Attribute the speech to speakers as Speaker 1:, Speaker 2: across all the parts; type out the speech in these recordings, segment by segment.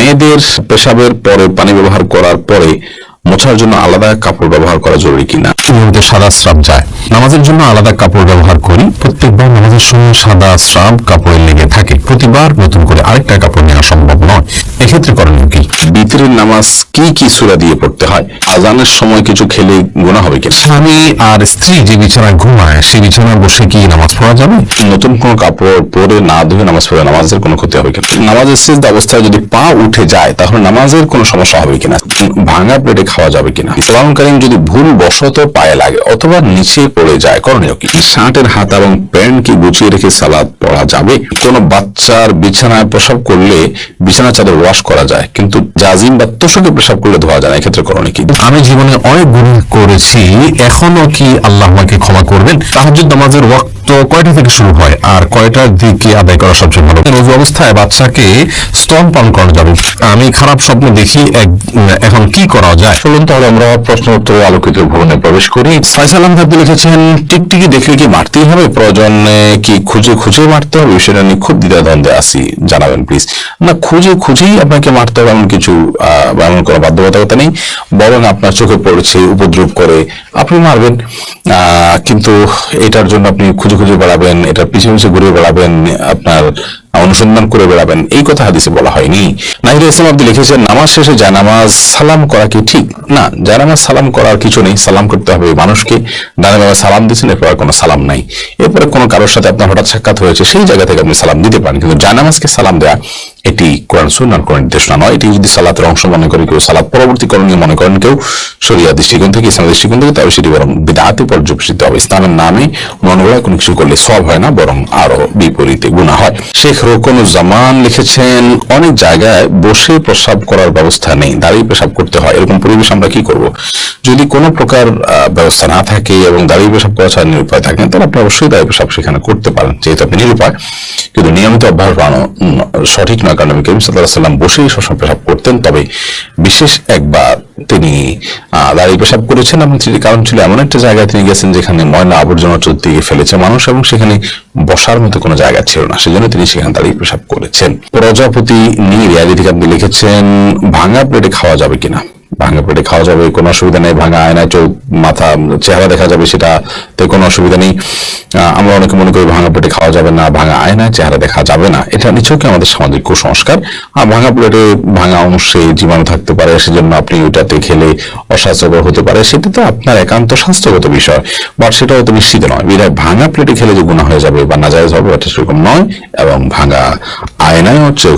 Speaker 1: মেয়েদের পেশাবের পরে পানি ব্যবহার করার পরে মোছার জন্য আলাদা কাপড় ব্যবহার করা জরুরি কিনা?
Speaker 2: নিয়মিত সাদা স্রাব যায়। নামাজের জন্য আলাদা কাপড় ব্যবহার করি। প্রত্যেকবার নামাজের সময় সাদা স্রাব কাপড়ে লেগে থাকে। প্রতিবার নতুন করে আরেকটা কাপড় নেওয়া সম্ভব নয়। এক্ষেত্রে করেন কি?
Speaker 1: বিতরের নামাজ কি কি সূরা দিয়ে পড়তে হয়? আজানের সময় কিছু খেলে গুণা হবে কিনা?
Speaker 2: স্বামী আর স্ত্রী যে বিছানায় ঘুমায় সেই বিছানায় বসে কি নামাজ পড়া যাবে?
Speaker 1: নতুন কোনো কাপড় পরে না ধুয়ে নামাজ পড়ে নামাজের কোনো ক্ষতি হবে কিনা? নামাজের সিজদা অবস্থায় যদি পা উঠে যায় তাহলে নামাজের কোনো সমস্যা হবে কিনা? ভাঙা প্লেটে খাওয়া যাবে কিনা? কোরআনকারীম যদি ভুল বশত পায়ে লাগে অথবা নিচে পড়ে যায় করণীয় কি? শার্টের হাত এবং প্যান্ট কি গুছিয়ে রেখে সালাদ পড়া যাবে? কোন বাচ্চার বিছানায় প্রসাব করলে বিছানা চাদর ওয়াশ করা যায় কিন্তু জাজিম বা তোষকে করলে ধোয়া যায় এক্ষেত্রে কি
Speaker 2: আমি জীবনে অনেক গুণ করেছি, এখনও কি আল্লাহ আমাকে ক্ষমা করবেন? তাহাজ্জুদ নামাজের ওয়াক্ত কয়টা থেকে শুরু হয়? আর কয়টার দিকে আদায় করা সবচেয়ে ভালো? রোজু অবস্থায় বাচ্চাকে স্তন পান যাবে। আমি খারাপ স্বপ্ন দেখি এখন কি করা যায়?
Speaker 1: চলুন তাহলে আমরা প্রশ্ন উত্তরে আলোকিত ভবনে প্রবেশ করি। আপনি লিখেছেন, টিকটিকি দেখলে কি মারতেই হবে? প্রয়োজনে কি খুঁজে খুঁজে মারতে হবে? সেটা নিয়ে খুব দ্বিধাদ্বন্দ্বে আসি জানাবেন প্লিজ না, খুঁজে খুঁজেই আপনাকে মারতে হবে, এমন কিছু এমন কোনো বাধ্যবাধকতা নেই, বরং আপনার চোখে পড়ছে, উপদ্রব করে। আপনি মারবেন কিন্তু এটার জন্য আপনি খুঁজে খুঁজে বেড়াবেন, এটার পিছনে পিছিয়ে ঘুরে বেড়াবেন, আপনার অনুসন্ধান করে বেড়াবেন। এই কথা হাদিসে বলা হয়নি। নাহিদ ইসলাম আপনি লিখেছেন, নামাজ শেষে জানামাজ সালাম করা কি ঠিক? না, জানামাজ সালাম করার কিছু নেই। সালাম করতে হবে মানুষকে। ডানে বামে সালাম দিচ্ছেন এরপর কোনো সালাম নাই। এরপরে কোনো কারোর সাথে আপনার হঠাৎ সাক্ষাৎ হয়েছে, সেই জায়গা থেকে আপনি সালাম দিতে পারেন। কিন্তু জানামাজকে সালাম দেওয়া এটি কোরআন সুন্নার কোন নির্দেশনা নয়। এটি যদি সালাতের অংশ মনে করে কেউ, সালাত পরবর্তী করণীয় মনে করেন কেউ শরিয়া দৃষ্টিকোণ থেকে ইসলাম দৃষ্টিকোণ থেকে তবে সেটি বরং বিদাতে পর্যবেসিত হবে। ইসলামের নামে মনোবলায় কোনো কিছু করলে সব হয় না, বরং আরও বিপরীতে গুণা হয়। শেখ রোকনুজ্জামান লিখেছেন, অনেক জায়গায় বসে প্রস্রাব করার ব্যবস্থা নেই, দাঁড়িয়ে পেশাব করতে হয়। এরকম পরিবেশ আমরা কি করব? যদি কোনো প্রকার ব্যবস্থা না থাকে এবং দাঁড়িয়ে পেশাব করা ছাড়া নিরুপায় থাকেন তাহলে আপনি অবশ্যই দাঁড়িয়ে পেশাব সেখানে করতে পারেন, যেহেতু আপনি নিরুপায়। কিন্তু নিয়মিত অভ্যাস বানানো সঠিক নয় কারণ নবী করিম সাল্লাহ সাল্লাম বসেই সবসময় পেশাব করতেন, তবে বিশেষ একবার তিনি দাঁড়িয়ে পেশাব করেছেন। এবং সেটি কারণ ছিল এমন একটা জায়গায় তিনি গেছেন যেখানে ময়লা আবর্জনা চতুর্দিকে ফেলেছে মানুষ এবং সেখানে বসার মতো কোনো জায়গা ছিল না। সেজন্য তিনি সেখানে দাঁড়িয়ে পেশাব করেছেন। প্রজাপতি নিয়ে রিয়াদি থেকে আপনি লিখেছেন, ভাঙা প্লেটে খাওয়া যাবে কিনা? ভাঙা পেটে খাওয়া যাবে, কোনো অসুবিধা নেই, ভাঙা আয়নায় চোখ, মাথা, চেহারা দেখা যাবে সেটাতে কোনো অসুবিধা নেই। আমরা অনেকে মনে করি ভাঙা পেটে খাওয়া যাবে না, ভাঙা আয়নায় চেহারা দেখা যাবে না। এটা নিছকই আমাদের সামাজিক কুসংস্কার। আর ভাঙা প্লেটে ভাঙা অংশে জীবাণু থাকতে পারে, সেজন্য আপনি ওইটাতে খেলে অস্বাস্থ্যকর হতে পারে। সেটা তো আপনার একান্ত স্বাস্থ্যগত বিষয়, বাট সেটা হয়তো নিশ্চিত নয়। বিধায় ভাঙা প্লেটে খেলে যে গুণা হয়ে যাবে বা নাজায়জ হবে, এটা সেরকম নয়, এবং ভাঙা আয়নায় হচ্ছে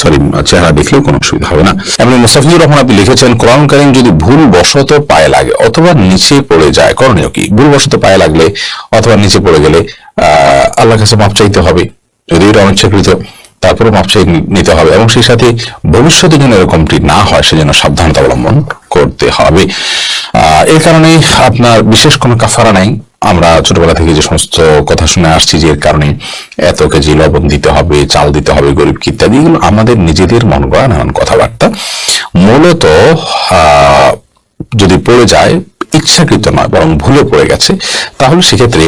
Speaker 1: সরি চেহারা দেখলেও কোনো অসুবিধা হবে না। এবং মুস্তাফিজুর রহমান আপনি লিখেছেন কারিম যদি ভুলবশত পায়ে লাগে অথবা নিচে পড়ে যায়, করণীয় কি? ভুলবশত পায়ে লাগলে অথবা নিচে পড়ে গেলে, আহ, আল্লাহর কাছে মাপ চাইতে হবে। যদি এটা অনিচ্ছাকৃত তারপরে মাপ চাই নিতে হবে এবং সেই সাথে ভবিষ্যতে যেন এরকমটি না হয়, সেজন্য সাবধানতা অবলম্বন করতে হবে। আহ এর কারণে আপনার বিশেষ কোনো কাফারা নাই। আমরা ছোটবেলা থেকে যে সমস্ত কথা শুনে আসছি যে কারণে এত কেজি লবণ দিতে হবে, চাল দিতে হবে গরিবকে ইত্যাদি, এগুলো আমাদের নিজেদের মন গড়া নানান কথাবার্তা। মূলত যদি পড়ে যায়, ইচ্ছাকৃত নয়, বরং ভুলে পড়ে গেছে, তাহলে সেক্ষেত্রে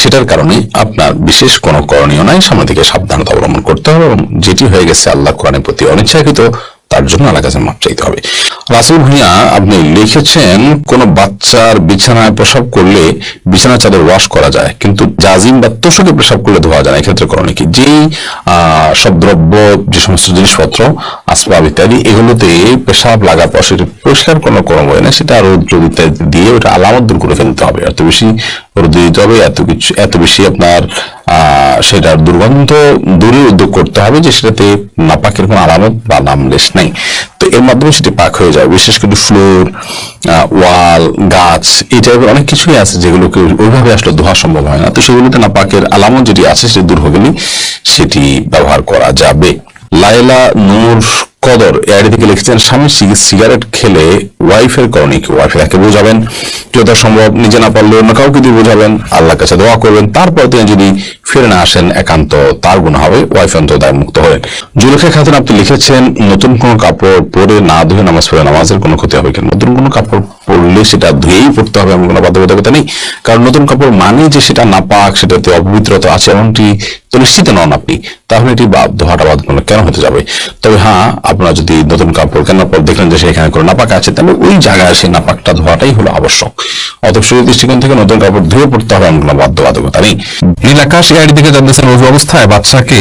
Speaker 1: সেটার কারণে আপনার বিশেষ কোনো করণীয় নাই। সামনে থেকে সাবধানতা অবলম্বন করতে হবে এবং যেটি হয়ে গেছে আল্লাহ কোরআনের প্রতি অনিচ্ছাকৃত তার জন্য আল্লাহ কাছে মাপ চাইতে হবে। রাসুল ভূঁইয়া, আপনি লিখেছেন, কোন বাচ্চার বিছানায় প্রসাব করলে বিছানা চাদর ওয়াশ করা যায়, কিন্তু জাজিম বা তোষকে প্রসাব করলে ধোয়া যায় না, এক্ষেত্রে করণীয় কি? যেই সব দ্রব্য, যে সমস্ত জিনিসপত্র, আসবাব ইত্যাদি, এগুলোতে পেশাব লাগার পর সেটা পরিষ্কার কোনো কোনো বই না, সেটা রৌদ্র ইত্যাদি দিয়ে ওটা আলামত দূর করে ফেলতে হবে। এত বেশি রোদ দিতে হবে, এত কিছু, এত বেশি আপনার সেটার দুর্গন্ধ দূরে উদ্যোগ করতে হবে যে সেটাতে নাপাকের কোনো আলামত বা নামলেশ নেই। তো এর মাধ্যমে সেটি পাক হয়ে যায় বিশেষ করে ফ্লোর ওয়াল, গাছ, এই টাইপের অনেক কিছুই আছে যেগুলোকে ওইভাবে আসলে ধোয়া সম্ভব হয় না। তো সেগুলোতে নাপাকের আলামত যেটি আছে সেটি দূর গেলে সেটি ব্যবহার করা যাবে। লাইলা নূর কদর এআইডি থেকে লিখেছেন, স্বামী সিগ- সিগারেট খেলে ওয়াইফের করণে কি? ওয়াইফ তাকে বোঝাবেন? যথা সম্ভব নিজে না পারলে অন্য কাউকে দিয়ে বোঝাবেন, আল্লাহর কাছে দোয়া করবেন। তারপর তিনি যদি ফিরে না আসেন, একান্ত তার গুণ হবে, ওয়াইফ অন্ত দায় মুক্ত হবেন জুলখে খাতুন আপনি লিখেছেন, নতুন কোনো কাপড় পরে না ধুয়ে নামাজ পড়ে, নামাজের কোনো ক্ষতি হবে কিনা? নতুন কোনো কাপড় পড়লে সেটা ধুয়েই পড়তে হবে এমন কোনো বাধ্যবাধকতা নেই? কারণ নতুন কাপড় মানে যে সেটা নাপাক সেটাতে অপবিত্রতা আছে এমনটি তো নিশ্চিত নন আপনি। তাহলে এটি বাধ্য হওয়াটা বাধ্যতামূলক কেন হতে যাবে? তবে হ্যাঁ আপনারা যদি নতুন কাপড় কেনার পর দেখলেন যে সেখানে কোনো নাপাক আছে, তাহলে ওই জায়গায় সেই নাপাকটা ধোয়াটাই হলো আবশ্যক। অতএব সেই দৃষ্টিকোণ থেকে নতুন কাপড় ধুয়ে পড়তে হবে এমন কোনো বাধ্যবাধকতা নেই।
Speaker 2: নীলাকাশ এআইডি থেকে জানতেছেন ওজু অবস্থায় বাচ্চাকে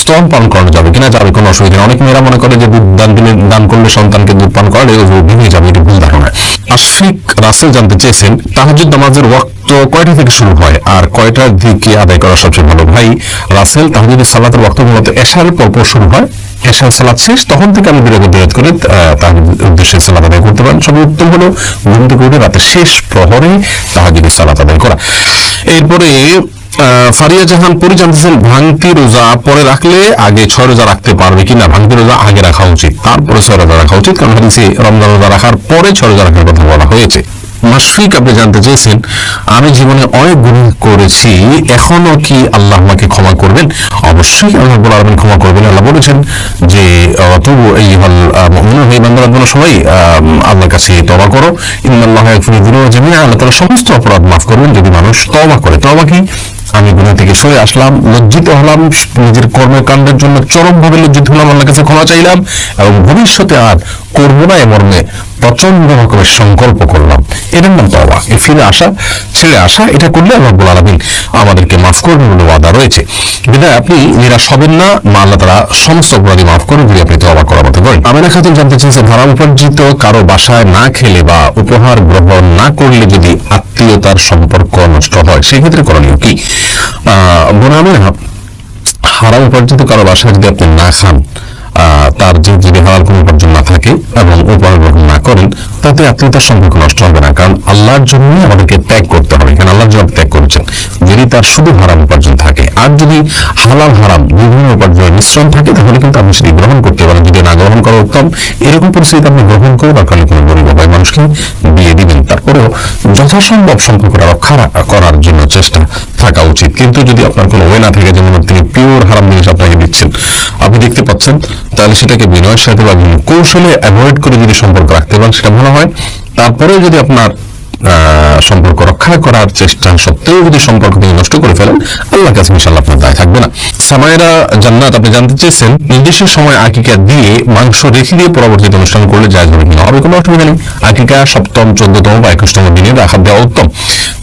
Speaker 2: স্তন পান করানো যাবে কিনা যাবে কোনো অসুবিধা অনেক মেয়েরা মনে করে যে দুধ দান দিলে দান করলে সন্তানকে দুধ পান করালে ওজু ভেঙে যাবে, এটি ভুল ধারণা। আশিক রাসেল জানতে চেয়েছেন, তাহাজুদ নামাজের ওয়াক্ত কয়টা থেকে শুরু হয় আর কয়টার দিকে আদায় করা সবচেয়ে ভালো? ভাই, রাসেল তাহাজুদের সালাতের ওয়াক্ত মূলত এশার পরপর শুরু হয়। এশার সালাত শেষ, তখন থেকে আমি বিরত বিরত করে তার উদ্দেশ্যে সালাত আদায় করতে পারেন। সব উত্তম হলো, ঘুম থেকে উঠে রাতের শেষ প্রহরে তাহাজুদের সালাত আদায় করা। এরপরে ফারিয়া জাহান পরি জানতেছেন, ভাঙতি রোজা পরে রাখলে আগে ছয় রোজা রাখতে পারবে কিনা ভাঙতি রোজা আগে রাখা উচিত। তারপরে ছয় রোজা রাখা উচিত। কারণ হাদিসে রমজান রোজা রাখার পরে ছয় রোজা রাখার কথা বলা হয়েছে। মাসফিক আপনি জানতে চেয়েছেন, আমি জীবনে অনেক গুণ করেছি, এখনও কি আল্লাহ আমাকে ক্ষমা করবেন? অবশ্যই আল্লাহ বলে আলমিন ক্ষমা করবেন। আল্লাহ বলেছেন যে তবু এই মনে হয় বান্দারা, তোমরা সবাই আল্লাহর কাছে তবা করো। ইন্নাল্লাহ ইয়াগফিরু যুনুবা আল্লাহ তাআলা সমস্ত অপরাধ মাফ করবেন। যদি মানুষ তবা করে তবা কি? আমি গুণা থেকে সরে আসলাম, লজ্জিত হলাম, নিজের কর্মকাণ্ডের জন্য চরমভাবে লজ্জিত হলাম, আল্লাহর কাছে ক্ষমা চাইলাম এবং ভবিষ্যতে আর করব না এ মর্মে প্রচণ্ড রকমের সংকল্প করলাম। এটার নাম তওবা এ ফিরে আসা, ছেড়ে আসা, এটা করলে আল্লাহ রাব্বুল আলামিন আমাদেরকে মাফ করবেন বলে ওয়াদা রয়েছে। বিদায়, আপনি নিরাশ হবেন না, মা আল্লাহ তারা সমস্ত অপরাধী মাফ করে যদি আপনি তওবা করা মতো করেন। আমিনা খাতুন জানতে চেয়েছেন, হারাম উপার্জিত কারও বাসায় না খেলে বা উপহার গ্রহণ না করলে যদি আত্মীয়তার সম্পর্ক নষ্ট হয়, সেক্ষেত্রে করণীয় কি? আহ, বোনা আমিনা, হারাম উপার্জিত কারও বাসায় যদি আপনি না খান তার যে যদি হারাল কোনো উপার্জন না থাকে এবং উপহার গ্রহণ না করেন, তাতে আত্মীয়তার সম্পর্ক নষ্ট হবে না, কারণ আল্লাহর জন্যই আমাদেরকে ত্যাগ করতে হবে। এখানে আল্লাহর জন্য ত্যাগ করেছেন। যদি তার শুধু হারাম উপার্জন থাকে, আর যদি হালাল, হারাম বিভিন্ন উপার্জনের মিশ্রণ থাকে, তাহলে কিন্তু আপনি সেটি গ্রহণ করতে পারেন। যদি না গ্রহণ করা উত্তম, এরকম পরিস্থিতি আপনি গ্রহণ করে কারণে কোনো গরিব ভাই মানুষকে দিয়ে দিবেন। তারপরেও যথাসম্ভব সম্পর্কটা রক্ষা করার জন্য চেষ্টা থাকা উচিত। কিন্তু যদি আপনার কোনো ওয়ে না থাকে, যেমন তিনি পিওর হারাম জিনিস আপনাকে দিচ্ছেন, আপনি দেখতে পাচ্ছেন, তাহলে সেটাকে বিনয়ের সাথে বা কৌশলে অ্যাভয়েড করে যদি সম্পর্ক রাখতে পারেন, সেটা ভালো হয়। তারপরেও যদি আপনার সম্পর্ক রক্ষা করার চেষ্টা সত্ত্বেও যদি সম্পর্ক তিনি নষ্ট করে ফেলেন আল্লাহ কাছে ইনশাল্লাহ আপনার দায় থাকবে না। সামায়েরা জান্নাত, আপনি জানতে চেয়েছেন, নির্দিষ্ট সময় আকিকা দিয়ে মাংস রেখে দিয়ে পরবর্তীতে অনুষ্ঠান করলে যায় হবে কিনা? হবে কোনো অসুবিধা নেই। আকিকা সপ্তম, চোদ্দতম বা একুশতম দিনে রাখা দেওয়া উত্তম।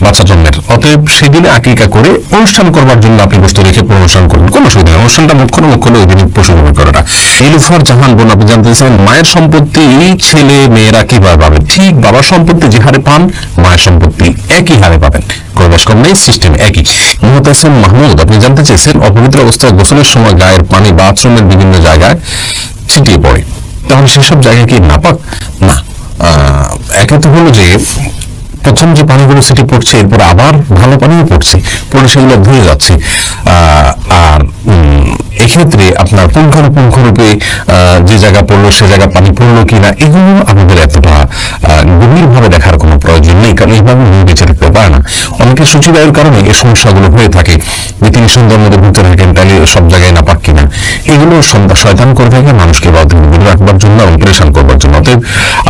Speaker 2: বাচ্চা জন্মের অতএব সেদিনে আকিকা করে অনুষ্ঠান করবার জন্য আপনি বস্তু রেখে অনুষ্ঠান করবেন কোনো অসুবিধা নেই। অনুষ্ঠানটা মুখ্য মুখ্য হলো ওই দিনে পশু বলি করাটা। ইলুফার জাহান বোন, আপনি জানতে চান মায়ের সম্পত্তি ছেলে মেয়েরা কীভাবে পাবে? ঠিক বাবার সম্পত্তি যে হারে পান, মায়ের সম্পত্তি একই হারে পাবেন। কম নেই, সিস্টেম একই। মোহাম্মদ মাহমুদ, আপনি জানতে চেয়েছেন অপবিত্র অবস্থায় গোসলের সময় গায়ের পানি বাথরুমের বিভিন্ন জায়গায় ছিটিয়ে পড়ে। তাহলে সেসব জায়গায় কি নাপাক? না। একে তো হলো যে প্রথম যে পানিগুলো সেটি পড়ছে, এরপর আবার ভালো পানিও পড়ছে পড়ে সেগুলো ধুয়ে যাচ্ছে। আর এক্ষেত্রে আপনার পুঙ্খানুপুঙ্খরূপে যে জায়গা পড়ল, সে জায়গা পানি পড়ল কিনা, এগুলো আমাদের এতটা না অনেকে সূচিবায়ুর কারণে এই সমস্যাগুলো হয়ে থাকে। যে তিনি সুন্দর মধ্যে ঘুরতে থাকেন তাহলে সব জায়গায় না পাক কিনা। এগুলো শয়তান করে থাকে, মানুষকে বাধ্য রাখবার জন্য এবং পরেশান করবার জন্য। অতএব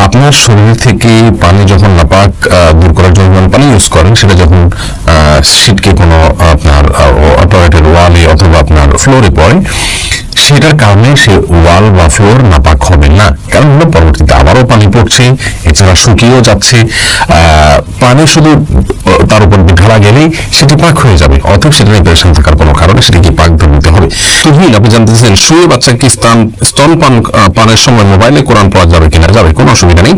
Speaker 2: আপনার শরীর থেকে পানি যখন নাপাক দূর করার জন্য পানি ইউজ করেন, সেটা যখন ছিটকে কোনো আপনার টয়লেটের ওয়ালে অথবা আপনার ফ্লোরে পড়ে, সেটার কারণে সে ওয়াল বা ফ্লোর নাপাক হবে না। কারণ হলো পরবর্তীতে আবারও পানি পড়ছে, এছাড়া শুকিয়েও যাচ্ছে। পানি শুধু তার উপর ঢালা গেলেই সেটি পাক হয়ে যাবে। অর্থাৎ সেটা নিয়ে পেরেশান থাকার কোনো কারণে সেটিকে পাক ধরে নিতে হবে। তুহিন আপনি জানতেছেন শুয়ে বাচ্চাকে স্থান, স্তন পান পানের সময় মোবাইলে কোরআন পড়া যাবে কিনা? যাবে, কোনো অসুবিধা নেই।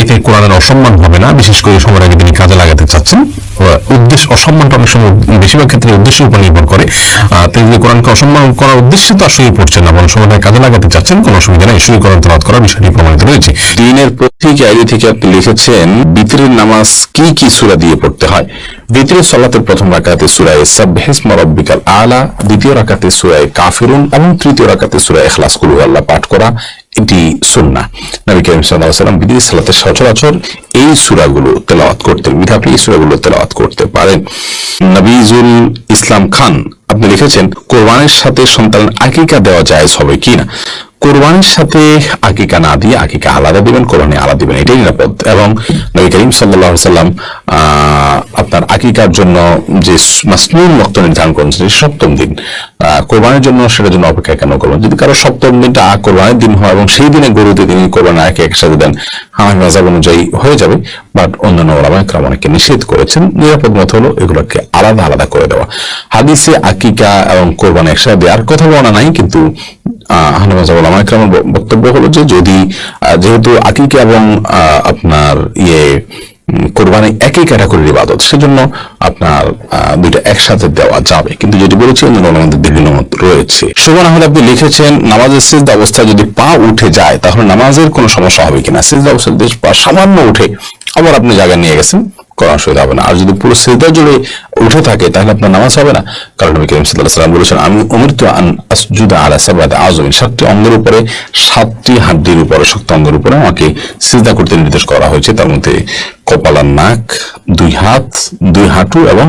Speaker 2: এতে কোরআনের অসম্মান হবে না। বিশেষ করে সময়ের আগে তিনি কাজে লাগাতে চাচ্ছেন। উদ্দেশ্য অসম্মানটা অনেক সময় বেশিরভাগ ক্ষেত্রে উদ্দেশ্যের উপর নির্ভর করে। তিনি যদি কোরআনকে অসম্মান করার উদ্দেশ্যে তো শুয়ে পড়ছেন না, বরং সময়টা কাজে লাগাতে চাচ্ছেন, কোনো অসুবিধা নেই। শুয়ে কোরআন তেলাওয়াত করার বিষয়টি প্রমাণিত রয়েছে।
Speaker 1: দিনের প্রতীক আইডি থেকে আপনি লিখেছেন, বিতরের নামাজ কি কি সুরা দিয়ে পড়তে হয়? বিতরের সলাতের প্রথম রাকাতে সূরায়ে সাবহিসমা রাব্বিকাল আলা, দ্বিতীয় রাকাতে সূরায়ে কাফিরুন এবং তৃতীয় রাকাতে সূরায়ে ইখলাস। কুল আল্লাহ পাঠ করা এটি সুন্নাহ। নবী করিম আলাইহি ওয়াসাল্লাম সালাতে সচরাচর এই সুরাগুলো তেলাওয়াত করতেন। বিধা আপনি এই সূরাগুলো তেলাওয়াত করতে পারেন। নবীজুল ইসলাম খান আপনি লিখেছেন কোরবানের সাথে সন্তান আকিকা দেওয়া জায়েজ হবে কিনা কোরবানির সাথে আকিকা না দিয়ে আকিকা আলাদা দিবেন কোরবানি আলাদা দিবেন এটাই নিরাপদ। এবং নবী করিম সাল্লাহ সাল্লাম আহ, আপনার আকিকার জন্য যে মাসনুন ওয়াক্ত নির্ধারণ করেছেন সেটি সপ্তম দিন। কোরবানির জন্য সেটার জন্য অপেক্ষা কেন করবেন? যদি কারও সপ্তম দিনটা আ কোরবানির দিন হয় এবং সেই দিনে গরুতে তিনি কোরবানি আগে একসাথে দেন হামাই মাজাব অনুযায়ী হয়ে যাবে। বাট অন্যান্য ওলামা একরাম নিষেধ করেছেন। নিরাপদ মত হলো এগুলোকে আলাদা আলাদা করে দেওয়া। হাদিসে আকিকা এবং কোরবানি একসাথে দেওয়ার কথা বলা নাই, কিন্তু বক্তব্য হলো যে যদি যেহেতু আকিকা এবং আপনার ইয়ে কোরবানি একই ক্যাটাগরির ইবাদত, সেজন্য আপনার দুইটা একসাথে দেওয়া যাবে। কিন্তু যেটি বলেছি আমাদের বিভিন্ন মত রয়েছে। শোভন আহমেদ আপনি লিখেছেন, নামাজের সিজদা অবস্থায় যদি পা উঠে যায়, তাহলে নামাজের কোনো সমস্যা হবে কিনা? সিজদা অবস্থায় যদি পা সামান্য উঠে, আবার আপনি জায়গা নিয়ে গেছেন কোনো অসুবিধা হবে না। আর যদি পুরো সিজদা জুড়ে উঠে থাকে, তাহলে আপনার নামাজ হবে না। কারণ নবী করিম আলাইহি সাল্লাম বলেছেন, আমি উমিরতু আন আসজুদা আলা সাবাত আযমিন সাতটি অঙ্গের উপরে, সাতটি হাড্ডির উপরে, শক্ত অঙ্গের উপরে আমাকে সিজদা করতে নির্দেশ করা হয়েছে। তার মধ্যে কপালার নাক, দুই হাত, দুই হাঁটু এবং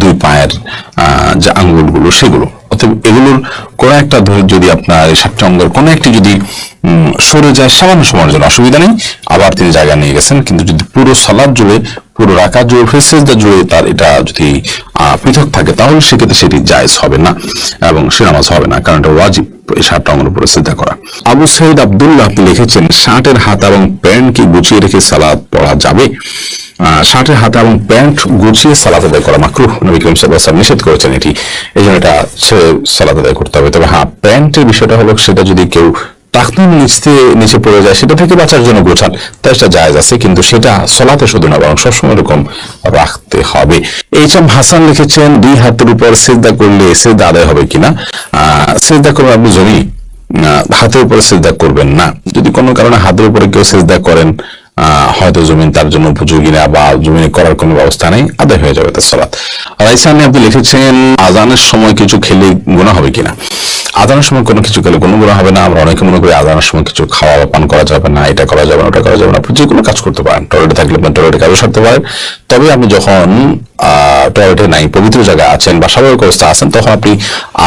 Speaker 1: দুই পায়ের যে আঙ্গুলগুলো, সেগুলো। অতএব এগুলোর কোনো একটা যদি আপনার এই সাতটি কোনো একটি যদি সরে যায়, সামান্য সময়ের জন্য অসুবিধা নেই। আবার তিনি জায়গা নিয়ে গেছেন, কিন্তু যদি পুরো সালাদ জুড়ে, পুরো রাখা জুড়ে ফেসেজটা জুড়ে তার এটা যদি পৃথক থাকে, তাহলে সেক্ষেত্রে সেটি জায়েজ হবে না এবং সে নামাজ হবে না, কারণ এটা ওয়াজিব। এই উপরে সিদ্ধা করা। আবু সৈয়দ আবদুল্লাহ লিখেছেন, শার্টের হাত এবং প্যান্ট কি গুছিয়ে রেখে সালাদ পড়া যাবে। শার্টের হাত এবং প্যান্ট গুছিয়ে সালাদ আদায় করা মাকরু নবী করিম সাল্লাহ নিষেধ করেছেন এটি। এই জন্য এটা সালাদ আদায় করতে হবে। তবে হ্যাঁ প্যান্টের বিষয়টা হলো সেটা যদি কেউ টাকনুর নিচে নিচে পড়ে যায়, সেটা থেকে বাঁচার জন্য গোছান। তাই সেটা জায়েজ আছে, কিন্তু সেটা সলাতে শুধু না, বরং সবসময় এরকম রাখতে হবে। এইচ এম হাসান লিখেছেন, দুই হাতের উপর সেজদা করলে সেজদা আদায় হবে কিনা? আহ, সেজদা করবেন আপনি জমি হাতের উপরে সেজদা করবেন না। যদি কোনো কারণে হাতের উপরে কেউ সেজদা করেন হয়তো জমিন তার জন্য উপযোগী না বা জমিনে করার কোনো ব্যবস্থা নেই, আদায় হয়ে যাবে তার সালাত রাইসানি আপনি লিখেছেন, আজানের সময় কিছু খেলে গুণা হবে কিনা? আজানের সময় কোনো কিছু খেলে কোনো গুণা হবে না। আমরা অনেকে মনে করি আদানের সময় কিছু খাওয়া পান করা যাবে না, এটা করা যাবে না, ওটা করা যাবে না। আপনি যে কোনো কাজ করতে পারেন টয়লেটে থাকলে আপনি টয়লেটে কাজও সারতে পারেন। তবে আপনি যখন টয়লেটে নাই। পবিত্র জায়গায় আছেন বা স্বাভাবিক অবস্থা আছেন, তখন আপনি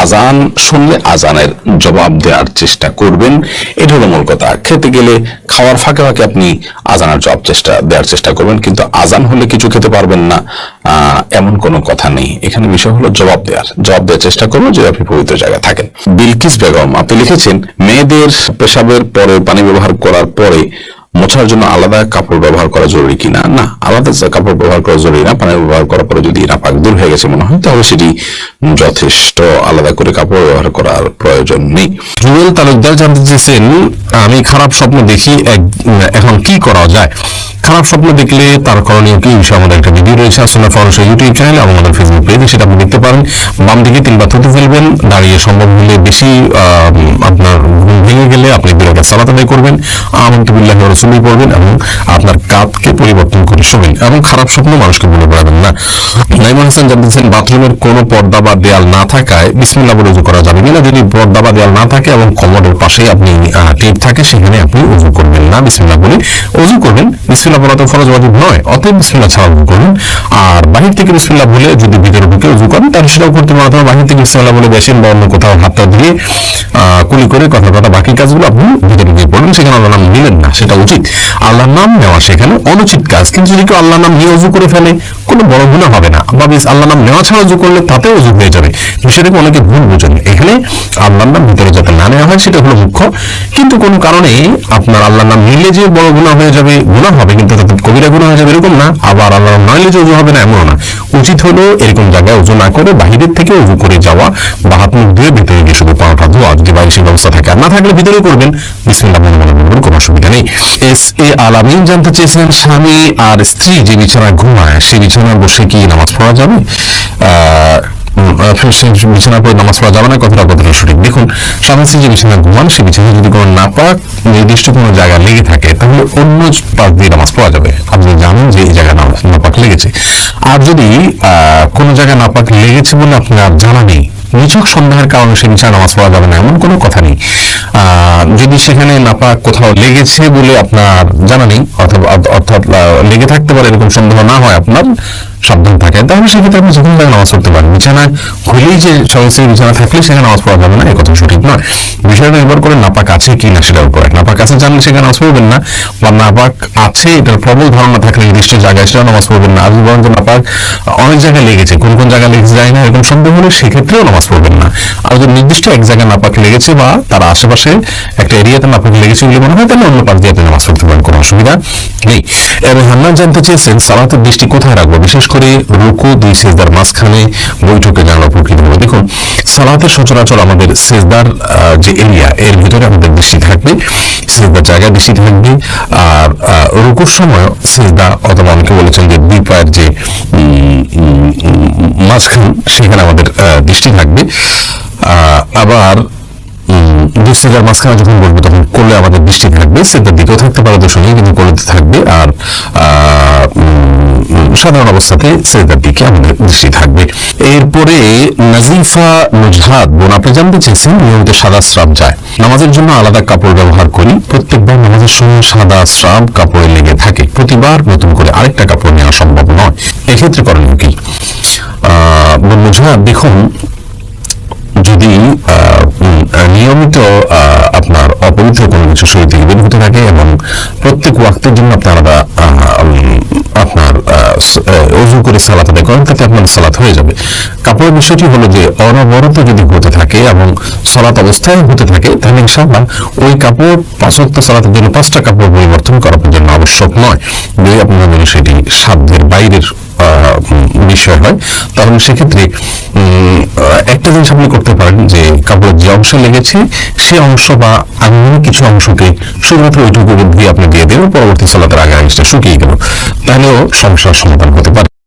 Speaker 1: আজান শুনলে আজানের জবাব দেওয়ার চেষ্টা করবেন। এটা হলো মূল কথা। খেতে গেলে খাওয়ার ফাঁকে ফাঁকে আপনি আজানের জবাব চেষ্টা, দেওয়ার চেষ্টা করবেন, কিন্তু আজান হলে কিছু খেতে পারবেন না। এমন কোনো কথা নেই। এখানে বিষয় হলো জবাব দেওয়ার। জবাব দেওয়ার চেষ্টা করবেন যদি আপনি পবিত্র জায়গায় থাকেন। বিলকিস বেগম, আপনি লিখেছেন, মেয়েদের পেশাবের পরে পানি ব্যবহার করার পরে মোছার জন্য আলাদা কাপড় ব্যবহার করা জরুরি কিনা? না আলাদা কাপড় ব্যবহার করা জরুরি না পানি ব্যবহার করার পরে যদি নাপাক দূর হয়ে গেছে মনে হয় তাহলে সেটি যথেষ্ট আলাদা করে কাপড় ব্যবহার করার প্রয়োজন নেই।
Speaker 2: জুয়েল তালুকদার জানতে চেয়েছেন আমি খারাপ স্বপ্ন দেখি এখন কি করা যায়? খারাপ স্বপ্ন দেখলে তার করণীয় কি বিষয়ে আমাদের একটা ভিডিও রয়েছে আসলে ফরসা ইউটিউব চ্যানেল এবং আমাদের ফেসবুক পেজে সেটা আপনি দেখতে পারেন। বাম দিকে তিনবার থুতু ফেলবেন দাঁড়িয়ে সম্ভব হলে বেশি আহ, সালাত আদায় করবেন আমন্তুবিল্লাহ রসুলি পড়বেন এবং আপনার কাতকে পরিবর্তন করে শোবেন এবং খারাপ স্বপ্ন মানুষকে বলে বেড়াবেন না। নাইমুল হাসান জানতেছেন বাথরুমের কোনো পর্দা বা দেয়াল না থাকায় বিসমিল্লাহ বলে উজু করা যাবে কিনা যদি পর্দা বা দেয়াল না থাকে এবং কমোডের পাশেই আপনি টেপ থাকে, সেখানে আপনি উজু করবেন না। বিসমিল্লাহ বলে উজু করবেন। বিসমিল্লাহ বলা তো ফরজ ওয়াজিব নয়, অতএব বিসমিল্লাহ ছাড়া উজু করবেন আর বাহির থেকে বিসমিল্লাহ বলে যদি ভিতরে ঢুকে উজু করেন, তাহলে সেটাও করতে পারেন। অথবা বাহির থেকে বিসমিল্লাহ বলে বেসিন বা অন্য কোথাও হাতটা দিয়ে কুলি করে কথা কথা বাকি কাজগুলো আপনি সেখানে নাম নিলেন না সেটা উচিত। আল্লাহর নাম নেওয়া সেখানে অনুচিত কাজ। কিন্তু যদি কেউ আল্লাহর নাম নিয়ে উজু করে ফেলে, কোনো বড় গুণা হবে না। বা বেশ আল্লাহর নাম নেওয়া ছাড়া উজু করলে তাতেও উজু হয়ে যাবে। বিষয়টাকে অনেকে ভুল বুঝেন। এখানে আল্লাহর নাম ভিতরে যাতে না নেওয়া হয়, সেটা হলো মুখ্য। কিন্তু কোনো কারণে আপনার আল্লাহর নাম নিলে যে বড় গুণা হয়ে যাবে গুণা হবে, কিন্তু তাতে কবিরা গুণা হয়ে যাবে এরকম না। আবার আল্লাহর নাম নইলে যে উজু হবে না, এমনও না। উচিত হলো এরকম জায়গায় উজু না করে, বাহিরের থেকে উজু করে যাওয়া। বা হাত মুখ ধুয়ে ভিতরে গিয়ে শুধু পাওয়াটা ধোয়া। যদি বাইরে সেই ব্যবস্থা থাকে আর না থাকলে ভিতরে করবেন। বিসমিল্লাহ, মনে মনে কোনো অসুবিধা নেই। এস এ আলামিন জানতে চেয়েছেন স্বামী আর স্ত্রী যে বিছানায় ঘুমায়, সেই বিছানায় বসে কি নামাজ পড়া যাবে? বিছানার পরে নামাজ পড়া যাবে না? কথাটা কতটা সঠিক। দেখুন, স্বামী স্ত্রী যে বিছানায় ঘুমান, সেই বিছানায় যদি কোনো নাপাক নির্দিষ্ট কোনো জায়গা লেগে থাকে, তাহলে অন্য পাশ দিয়ে নামাজ পড়া যাবে। আপনি জানেন যে এই নামাজ নাপাক লেগেছে। আর যদি কোনো জায়গায় নাপাক লেগেছে বলে আপনার জানা নেই নিছক সন্দেহের কারণে সে বিছানায় নামাজ পড়া যাবে না, এমন কোনো কথা নেই। যদি সেখানে নাপাক কোথাও লেগেছে বলে আপনার জানা নেই অর্থাৎ অর্থাৎ লেগে থাকতে পারে এরকম সন্দেহ না হয় আপনার সাবধান থাকেন তাহলে সেক্ষেত্রে আপনি যেখানে জায়গায় নামাজ পড়তে পারেন। বিছানায় হইলেই যে স্বামী বিছানা থাকলে সেখানে নামাজ পড়া যাবে না এই কথা সঠিক নয়। বিষয়টা নির্ভর করে নাপাক আছে কি না সেটার উপরে। নাপাক আছে জানলে সেখানে নামাজ পড়বেন না, বা নাপাক আছে, এটার প্রবল ধারণা থাকলে নির্দিষ্ট জায়গায় সেটা নামাজ পড়বেন না। বলেন যে নাপাক অনেক জায়গায় লেগেছে, কোন কোন জায়গায় লেগেছে যায় না, এরকম সন্দেহ হলে সেক্ষেত্রেও নামাজ পড়বেন না। আর যদি নির্দিষ্ট এক জায়গায় নাপাক লেগেছে বা তার আশেপাশে একটা এরিয়াতে নাপাক লেগেছে বলে মনে হয়, তাহলে অন্য পাশ দিয়ে আপনি নামাজ পড়তে পারেন, কোনো অসুবিধা নেই। এবং হান্নান জানতে চেয়েছেন সালাতের দৃষ্টি কোথায় রাখব? বিশেষ করে রুকু দুই সেজদার মাঝখানে বৈঠকে জানানো প্রকৃত হবে দেখুন, সালাতের সচরাচর আমাদের সেজদার যে এরিয়া, এর ভিতরে আমাদের দৃষ্টি থাকবে, সেজদার জায়গা দৃষ্টি থাকবে, আর রুকুর সময় সেজদা অথবা অনেকে বলেছেন যে দুই পায়ের যে মাঝখান, সেখানে আমাদের দৃষ্টি থাকবে। আবার দুই সেজার মাঝখানে যখন বসবো তখন কোলে আমাদের দৃষ্টি থাকবে সেটার দিকেও থাকতে পারে নেই কিন্তু কোলেতে থাকবে, আর সাধারণ অবস্থাতে সেটার দিকে আমাদের দৃষ্টি থাকবে। এরপরে নাজিফা নুজহাদ বোন, আপনি জানতে চেয়েছেন নিয়মিত সাদা স্রাব যায়। নামাজের জন্য আলাদা কাপড় ব্যবহার করি। প্রত্যেকবার নামাজের সময় সাদা স্রাব কাপড়ে লেগে থাকে। প্রতিবার নতুন করে আরেকটা কাপড় নেওয়া সম্ভব নয়। এক্ষেত্রে করণীয় কি বোন দেখুন, যদি নিয়মিত আপনার অপবিত্র কোনো কিছু শরীর থেকে বের হতে থাকে এবং প্রত্যেক ওয়াক্তের জন্য আপনি আলাদা আপনার অজু করে সালাত আদায় করেন, তাতে আপনার সালাত হয়ে যাবে। কাপড়ের বিষয়টি হলো যে, অনবরত যদি হতে থাকে এবং সালাত অবস্থায় হতে থাকে, তাহলে ইনশাআল্লাহ ওই কাপড়, পাঁচ ওয়াক্ত সালাতের জন্য পাঁচটা কাপড় পরিবর্তন করা আপনার জন্য আবশ্যক নয়। যদি আপনার জন্য সেটি সাধ্যের বাইরের বিষয় হয়, তাহলে সেক্ষেত্রে একটা জিনিস আপনি করতে পারেন যে, কাপড়ের যে অংশ লেগেছে, সে অংশ বা আনুমানিক কিছু অংশকে শুধুমাত্র ওইটুকু দিয়ে আপনি দিয়ে দেবেন পরবর্তী সালাতের আগে জিনিসটা শুকিয়ে গেল। তাহলেও সমস্যার সমাধান হতে পারে।